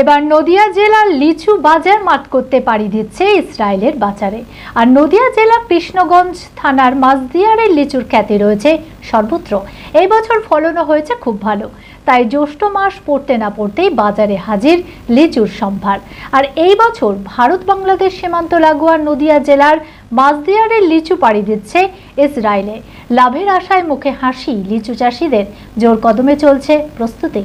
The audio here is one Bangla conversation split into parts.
এবার নদিয়া জেলার লিচু বাজার মাত করতে পারি দিচ্ছে ইসরায়েলের বাজারে। আর নদিয়া জেলা কৃষ্ণগঞ্জ থানার মাসদিয়ারের লিচুর খ্যাতি রয়েছে সর্বত্র। এই বছর ফলনও হয়েছে খুব ভালো। তাই জ্যৈষ্ঠ মাস পড়তে না পড়তেই বাজারে হাজির লিচুর সম্ভার। আর এই বছর ভারত বাংলাদেশ সীমান্ত লাগোয়া নদিয়া জেলার মাঝদিয়ারের লিচু পাড়ি দিচ্ছে ইসরায়েলে। লাভের আশায় মুখে হাসি লিচু চাষিদের। জোর কদমে চলছে প্রস্তুতি।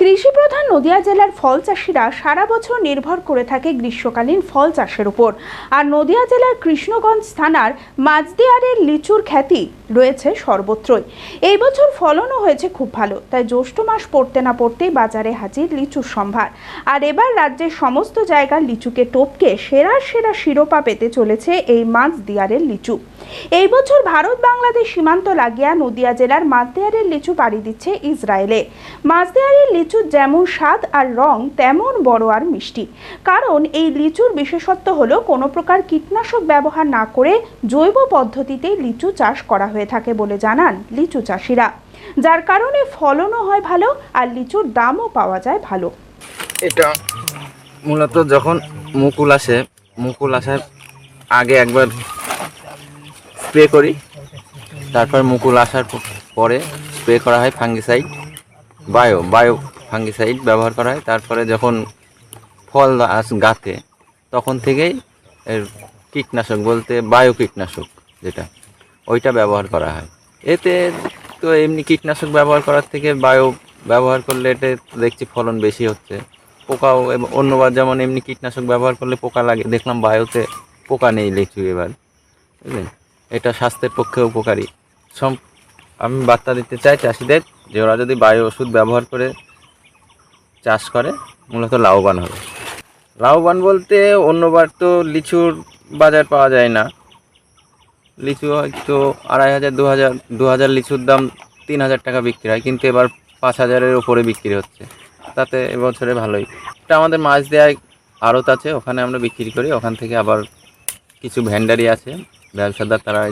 কৃষিপ্রধান নদিয়া জেলার ফল চাষিরা সারা বছর নির্ভর করে থাকে গ্রীষ্মকালীন ফল চাষের উপর। আর নদিয়া জেলার কৃষ্ণগঞ্জ থানার মাঝদিয়ারের লিচুর খ্যাতি রয়েছে সর্বত্রই। এই বছর ফলনও হয়েছে খুব ভালো, তাই জ্যৈষ্ঠ মাস পড়তে না পড়তেই বাজারে হাজির লিচুর সম্ভার। আর এবার রাজ্যের সমস্ত জায়গার লিচুকে টপকে সেরা সেরা শিরোপা পেতে চলেছে এই মাছ দিয়ারের লিচু। এই বছর ভারত বাংলাদেশ সীমান্ত লাগিয়া নদিয়া জেলার মাছদিয়ারের লিচু পাড়ি দিচ্ছে ইসরায়েলে। মাছদিয়ারের লিচুর যেমন স্বাদ আর রং, তেমন বড় আর মিষ্টি। কারণ এই লিচুর বিশেষত্ব হলো কোনো প্রকার কীটনাশক ব্যবহার না করে জৈব পদ্ধতিতে লিচু চাষ করা হয়ে থাকে বলে জানান লিচু চাষিরা। যার কারণে ফলনও হয় ভালো আর লিচুর দামও পাওয়া যায় ভালো। এটা মূলত যখন মুকুল আসে, মুকুল আসার আগে একবার স্প্রে করি। তারপর মুকুল আসার পরে স্প্রে করা হয় ফাঙ্গিসাইড, বায়ো বায়ো ফাঙ্গিসাইড ব্যবহার করা হয়। তারপরে যখন ফল আস গাতে তখন থেকেই এর কীটনাশক বলতে বায়ো কীটনাশক যেটা, ওইটা ব্যবহার করা হয়। এতে তো এমনি কীটনাশক ব্যবহার করার থেকে বায়ো ব্যবহার করলে এতে দেখছি ফলন বেশি হচ্ছে। পোকাও অন্যবার যেমন এমনি কীটনাশক ব্যবহার করলে পোকা লাগে, দেখলাম বায়োতে পোকা নেই লিচু এবার, বুঝলেন? এটা স্বাস্থ্যের পক্ষে উপকারী। সম, আমি বার্তা দিতে চাই চাষিদের যে ওরা যদি বায়ো ওষুধ ব্যবহার করে চাষ করে, মূলত লাভবান হবে লাভবান বলতে অন্যবার তো লিচুর বাজার পাওয়া যায় না। লিচু হয়তো আড়াই হাজার, দু হাজার দু হাজার লিচুর দাম তিন হাজার টাকা বিক্রি হয়, কিন্তু এবার পাঁচ হাজারের ওপরে বিক্রি হচ্ছে। তাতে এবছরে ভালোই। এটা আমাদের মাছ দেওয়ায় আড়ত আছে, ওখানে আমরা বিক্রি করি, ওখান থেকে আবার কিছু ভ্যান্ডারি আছে, ব্যবসাদার তারা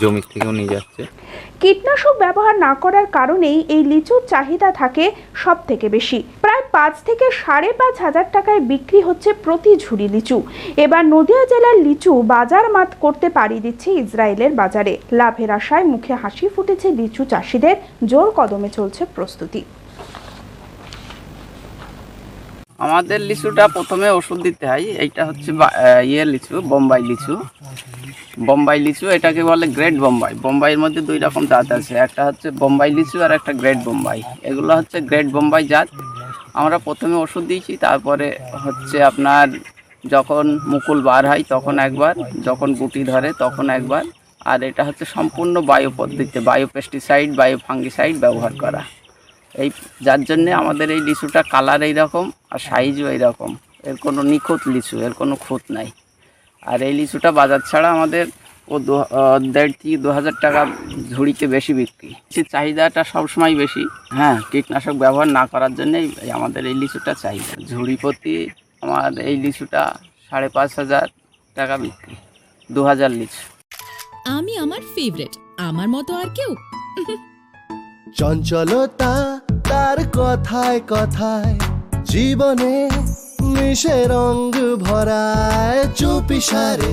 জমির থেকেও নিয়ে যাচ্ছে। কীটনাশক ব্যবহার না করার কারণেই এই লিচুর চাহিদা থাকে সব থেকে বেশি। পাঁচ থেকে সাড়ে পাঁচ হাজার টাকায় বিক্রি হচ্ছে প্রতি ঝুড়ি লিচু। এবার নদিয়া জেলার লিচু বাজার মাত করতে পাড়ি দিচ্ছে ইসরায়েলের বাজারে। লাভের আশায় মুখে হাসি ফুটেছে লিচু চাষিদের। জোর কদমে চলছে প্রস্তুতি। আমাদের লিচুটা প্রথমে ওষুধ দিতে হয়। এইটা হচ্ছে ইয়ের লিচু, বোম্বাই লিচু। বোম্বাই লিচু, এটাকে বলে গ্রেট বোম্বাই। বোম্বাইয়ের মধ্যে দুই রকম জাত আছে। একটা হচ্ছে বোম্বাই লিচু আর একটা গ্রেট বোম্বাই। এগুলো হচ্ছে গ্রেট বোম্বাই জাত। আমরা প্রথমে ওষুধ দিয়েছি, তারপরে হচ্ছে আপনার যখন মুকুল বার হয় তখন একবার, যখন গুটি ধরে তখন একবার, আর এটা হচ্ছে সম্পূর্ণ বায়ু পদ্ধতিতে, বায়ো পেস্টিসাইড বায়ো ফাঙ্গিসাইড ব্যবহার করা। এই, যার জন্যে আমাদের এই লিচুটা কালার এইরকম আর সাইজও এইরকম। এর কোনো নিখুঁত লিচু, এর কোনো খুঁত নাই। আর এই লিচুটা বাজার ছাড়া আমাদের ও দেড় থেকে দু হাজার টাকা ঝুড়িতে বেশি বিক্রি। লিচুর চাহিদাটা সবসময় বেশি। হ্যাঁ কীটনাশক ব্যবহার না করার জন্যই আমাদের এই লিচুটা চাহিদা ঝুড়ি প্রতি আমার এই লিচুটা সাড়ে পাঁচ হাজার টাকা বিক্রি। দু হাজার লিচু। আমি আমার ফেভারিট আমার মতো আর কেউ? চঞ্চলতা তার কথায় কথায় জীবনে মিশে রঙ ভরায় চুপি সারে।